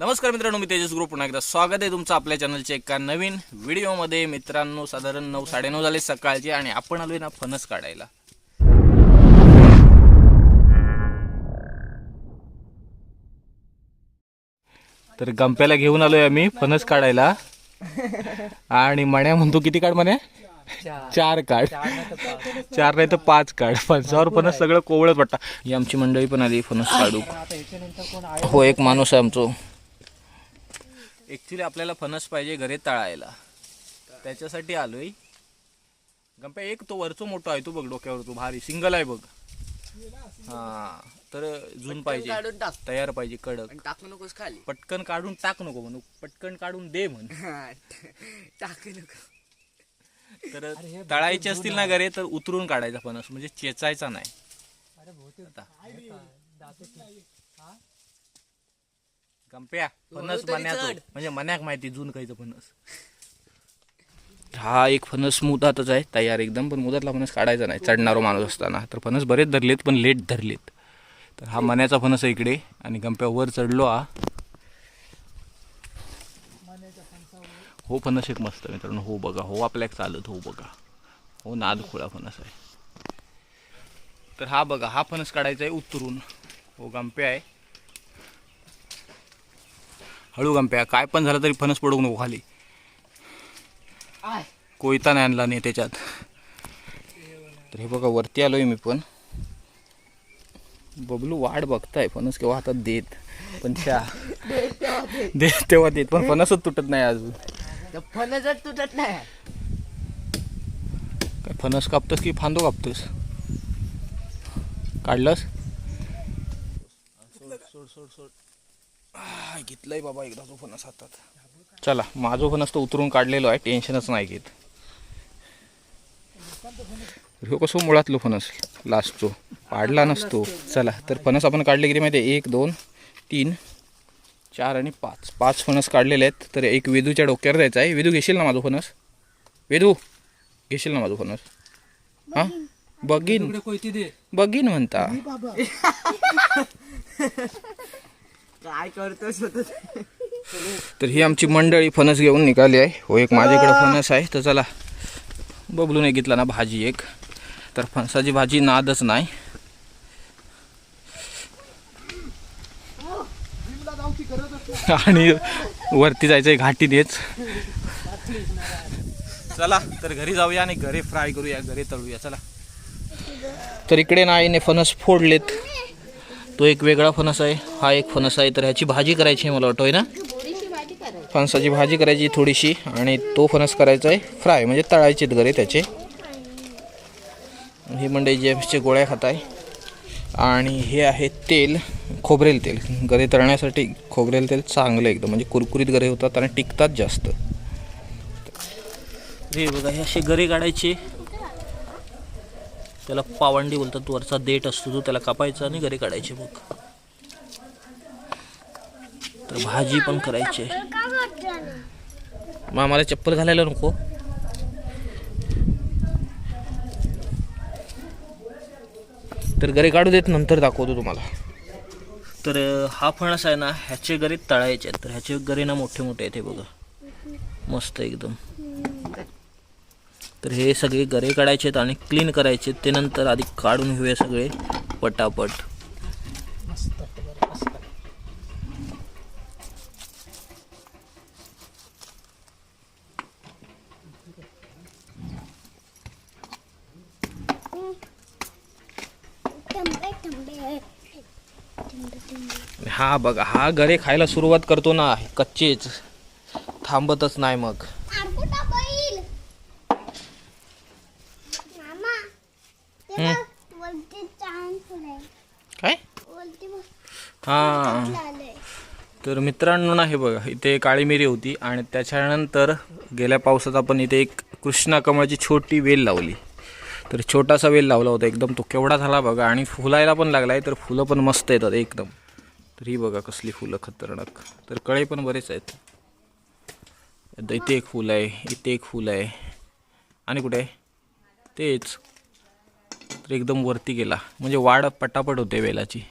नमस्कार मित्रांनो मी तेजस ग्रुप. पुन्हा एकदा स्वागत आहे तुमचं आपल्या चॅनलच्या एका नवीन व्हिडिओमध्ये. मित्रांनो साधारण नऊ साडेनऊ झाले सकाळचे आणि आपण आलोय ना फणस काढायला. तर गंप्याला घेऊन आलोय आम्ही फणस काढायला. आणि मण्या म्हणतो किती काढ म्हणे चार काढ. चार नाही तर पाच काढ. फणसावर फणस सगळं कोवळत वाटतं ही आमची मंडळी पण आली फणस काढू. हो एक माणूस आहे आमचो. ऍक्च्युली आपल्याला फणस पाहिजे घरी तळायला. त्याच्यासाठी आलोय. गंप्या एक तो वरचो मोठा आहे तो बघ डोक्यावर तो भारी सिंगल आहे बघ. हा तर झून पाहिजे. काढून टाक. तयार पाहिजे कडक. आणि टाकू नकोस खाली. पटकन काढून टाक नको म्हणू. पटकन काढून दे म्हण. टाकू नको. तर तळायचे असतील ना घरे तर उतरून काढायचा फणस. म्हणजे चेचायचा नाही. आता. गंप्या फणस तरी चढ. म्हणजे मन्याक माहिती जून खायचं फणस. हा एक फणस मुदातच आहे तयार एकदम पण मुदातला फणस काढायचा नाही. चढणारो माणूस असताना. तर फणस बरेच धरलेत पण लेट धरलेत. तर हा मन्याचा फणस आहे इकडे आणि गंप्या वर चढलो हा. हो फणस एक मस्त आहे मित्रांनो. हो बघा. हो आपल्याक चालत हो बघा. हो नाद खुळा फणस आहे. तर हा बघा हा फणस काढायचा आहे उतरून. हो गंप्या आहे. हळू गंप्या काय पण झालं तरी फणस पडू नको खाली. आय. कोयता नाही आणला नाही त्याच्यात. तर हे बघा वरती आलोय मी पण. बबलू वाट बघताय फणस केव्हा हातात देत. पण त्या देत तेव्हा देत पण फणसच तुटत नाही अजून. फणसच तुटत नाही. काय फणस कापतोस की फांदो कापतोस? काढलंस? सोड सोड सोड. सोड आह, घेतलंय बाबा एकदा तो फणस हातात. चला माझो फणस तो उतरून काढलेलो आहे टेन्शनच नाही घेत. ह्यो कसो मुळातलो फणस? लास्टचो. पाडला नसतो. चला तर फणस आपण काढले किती माहिती आहे एक दोन तीन चार आणि पाच. पाच फणस काढलेले आहेत तर एक वेदूच्या डोक्यावर द्यायचा आहे. वेदू घेशील ना माझं फणस? वेदू घेशील ना माझं फणस? हा? बघीन. बघीन म्हणता. काय करतोस तर ही आमची मंडळी फणस घेऊन निघाली आहे. हो एक माझ्याकडे फणस आहे. तर चला बबलून एक घेतला ना भाजी एक. तर फणसाची भाजी नादच नाही. आणि वरती जायचंय घाटी देच चला तर घरी जाऊया आणि घरी फ्राय करूया घरी तळूया. चला. तर इकडे ना आईने फणस फोडलेत. तो एक वेगळा फणस आहे. हा एक फणस आहे. तर ह्याची भाजी करायची आहे मला वाटतोय ना? फणसाची भाजी करायची थोडीशी आणि तो फणस करायचा आहे फ्राय म्हणजे तळायचे गरे त्याचे. हे म्हणजे जेम्सचे गोळ्या खात आहे. आणि हे आहे तेल खोबरेल तेल. गरे तळण्यासाठी खोबरेल तेल चांगलं एकदम. म्हणजे कुरकुरीत गरे होतात आणि टिकतात जास्त. हे बघा हे असे गरे काढायचे. त्याला पावंडी बोलतात वरचा देठ असतो तो त्याला कापायचा आणि गरे काढायचे मग. तर भाजी पण करायची आहे. मग आम्हाला चप्पल घालायला नको. तर गरे काढू देत नंतर दाखवतो तुम्हाला. तर हा फणस आहे ना ह्याचे गरे तळायचे आहेत. तर ह्याचे गरे ना मोठे मोठे आहेत हे बघा. मस्त एकदम. तर हे सगळे गरे काढायचे आहेत आणि क्लीन करायचे ते नंतर आधी काढून घेऊया सगळे पटापट. हा बघा हा गरे खायला सुरुवात करतो ना कच्चेच. थांबतच नाही मग आरकुटा बैल मामा ते हम्म. बघ, वरती चांद फुले काय वरती बघ, हा तर मित्रांनो ना हे बघा इथे काळी मिरी होती आणि त्याच्यानंतर गेल्या पावसात आपण इथे एक कृष्णा कमळाची छोटी वेल लावली. तर छोटासा वेल लावला होता एकदम तो केवढा झाला बघा आणि फुलायला पण लागला आहे तर फुलं पण मस्त येतात एकदम. तर ही बघा कसली फुलं खतरनाक. तर कळे पण बरेच आहेत. आता इथे एक फुल आहे इथे एक फुल आहे. आणि कुठे? आहे तेच. तर एकदम वरती गेला. म्हणजे वाढ पटापट होते वेलाची.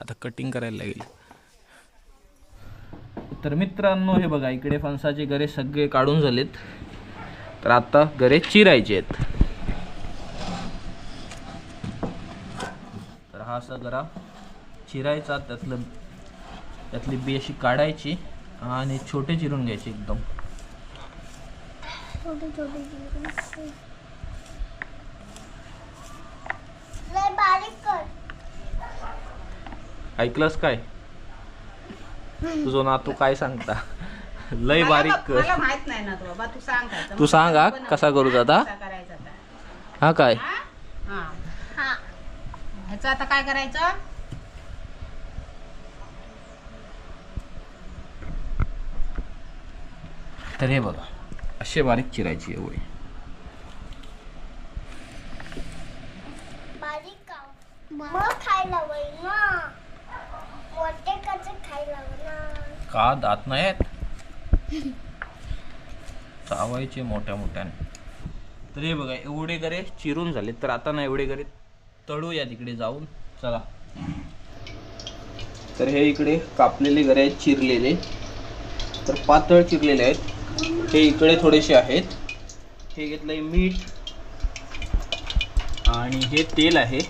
आता कटिंग करायला लागेल. तर मित्रांनो हे बघा इकडे फणसाचे गरे सगळे काढून झालेत. तर आता गरे चिरायचे आहेत. तर हा असा गरा चिरायचा त्यातलं त्यातली बी अशी काढायची आणि छोटे चिरून घ्यायचे एकदम छोटे छोटे चिरून. लय बारीक कर ऐकलंस काय तुझं ना तू काय सांगता लय बारीक कर मला माहीत नाही ना तू बाबा तू सांग काय तर. तू सांग हा, कसा करू आता? कसा करायचा आता? हा काय हा? हा. हा ह्याचं आता काय करायचं तर हे बघा असे बारीक चिरायची एवढी बारीक का मग खायला होईल ना मोठे कसे खायला होईल ना का दात नाही आहेत चावायचे मोठ्या मोठ्याने. तर हे बघा एवढे गरे चिरून झाले तर आता ना एवढे गरे तळूया तिकडे जाऊन. चला. तर हे इकडे कापलेले गरे आहेत चिरलेले. तर पातळ चिरलेले आहेत. हे इकडे थोडेसे आहेत. हे घेतलंय मीठ. आणि हे तेल आहे.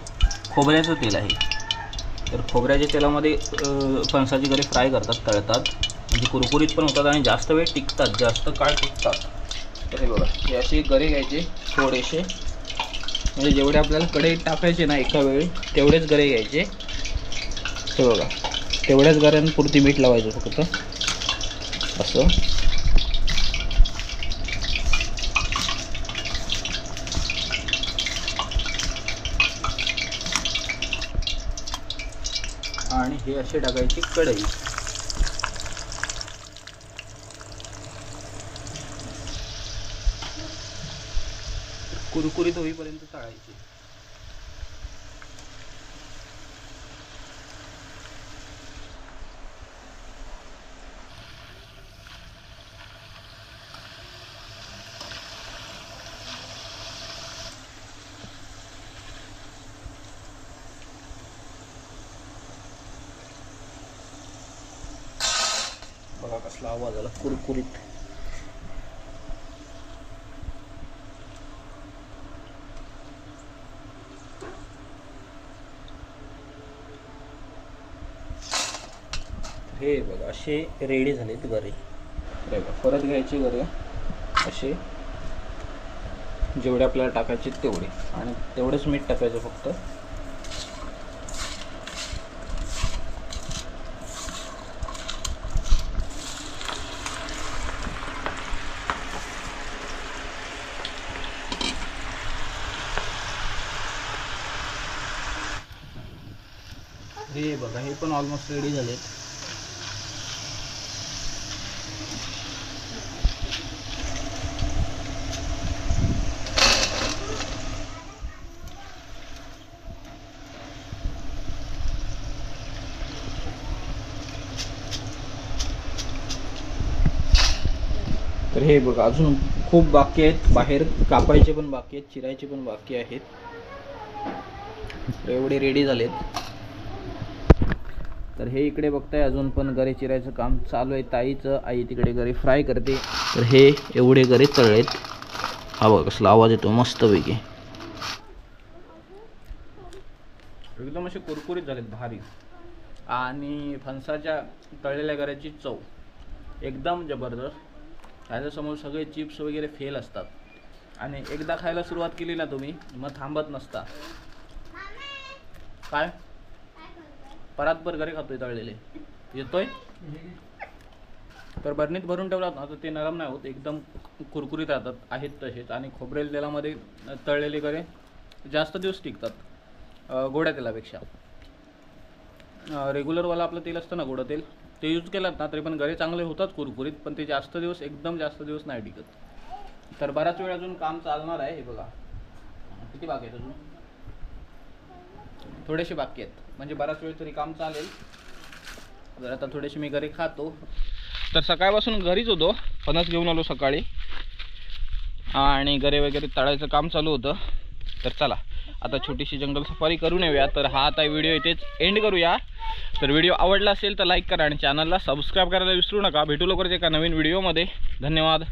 खोबऱ्याचं तेल आहे. तर खोबऱ्याच्या तेलामध्ये फणसाची गरे फ्राय करतात तळतात. म्हणजे कुरकुरीत पण होतात आणि जास्त वेळ टिकतात जास्त काळ टिकतात. तर हे बघा हे असे गरे घ्यायचे थोडेसे म्हणजे जेवढे आपल्याला कडे टाकायचे ना एका वेळी तेवढेच गरे घ्यायचे. हे बघा तेवढ्याच गऱ्यांपुरती मीठ लावायचं फक्त. असं. आणि हे असे टाकायची कढई. कुरकुरीत होईपर्यंत तळायची. असला कसला आवाज आला कुरकुरीत. हे बघा असे रेडी झालेत गरे. बघा परत घ्यायचे गरे. असे. जेवढे आपल्याला टाकायचे तेवढे. आणि तेवढंच मीठ टाकायचं फक्त. हे बघा हे पण ऑलमोस्ट रेडी झाले तर हे बघा अजून खूप बाकी आहेत. बाहेर कापायचे पण बाकी आहेत चिरायचे पण बाकी आहेत. एवढे रेडी झालेत. तर हे इकडे बघताय अजून पण गरे चिरायचं काम चालू आहे. ताईचं आई तिकडे गरे फ्राय करते. तर हे एवढे गरे तळलेत. हा बघ कसला आवाज येतो मस्तपैकी. एकदम असे कुरकुरीत झालेत भारी. आणि फणसाच्या तळलेल्या गऱ्याची चव. एकदम जबरदस्त. त्याच्यासमोर सगळे चिप्स वगैरे फेल असतात. आणि एकदा खायला सुरुवात केली ना तुम्ही मग थांबत नसता. काय? परातभर घरी खातोय तळलेले. येतोय? तर बरणीत भरून ठेवलात ना तर ते नरम नाही होत एकदम कुरकुरीत राहतात आहेत तसेच. आणि खोबरेल तेलामध्ये तळलेले गरे जास्त दिवस टिकतात गोड्या तेलापेक्षा. रेग्युलरवाला आपलं तेल असतं ना गोडं तेल ते यूज केलात ना तरी पण गरे चांगले होतात कुरकुरीत पण ते जास्त दिवस एकदम जास्त दिवस नाही टिकत. तर बराच वेळ अजून काम चालणार आहे हे बघा. किती बाकी आहेत अजून? थोडेसे बाकी आहेत. म्हणजे बराच वेळ तरी काम चालेल. जर आता थोडेसे मी घरी खातो. तर सकाळपासून घरीच होतो. फणस घेऊन आलो सकाळी. आणि घरे वगैरे तळायचं काम चालू होतं. तर चला आता छोटीशी जंगल सफारी करून येऊया. तर हा आता व्हिडिओ इथेच एंड करूया. तर व्हिडिओ आवडला असेल तर लाईक करा आणि चॅनलला सबस्क्राईब करायला विसरू नका. भेटू लवकरच एका नवीन व्हिडिओमध्ये धन्यवाद.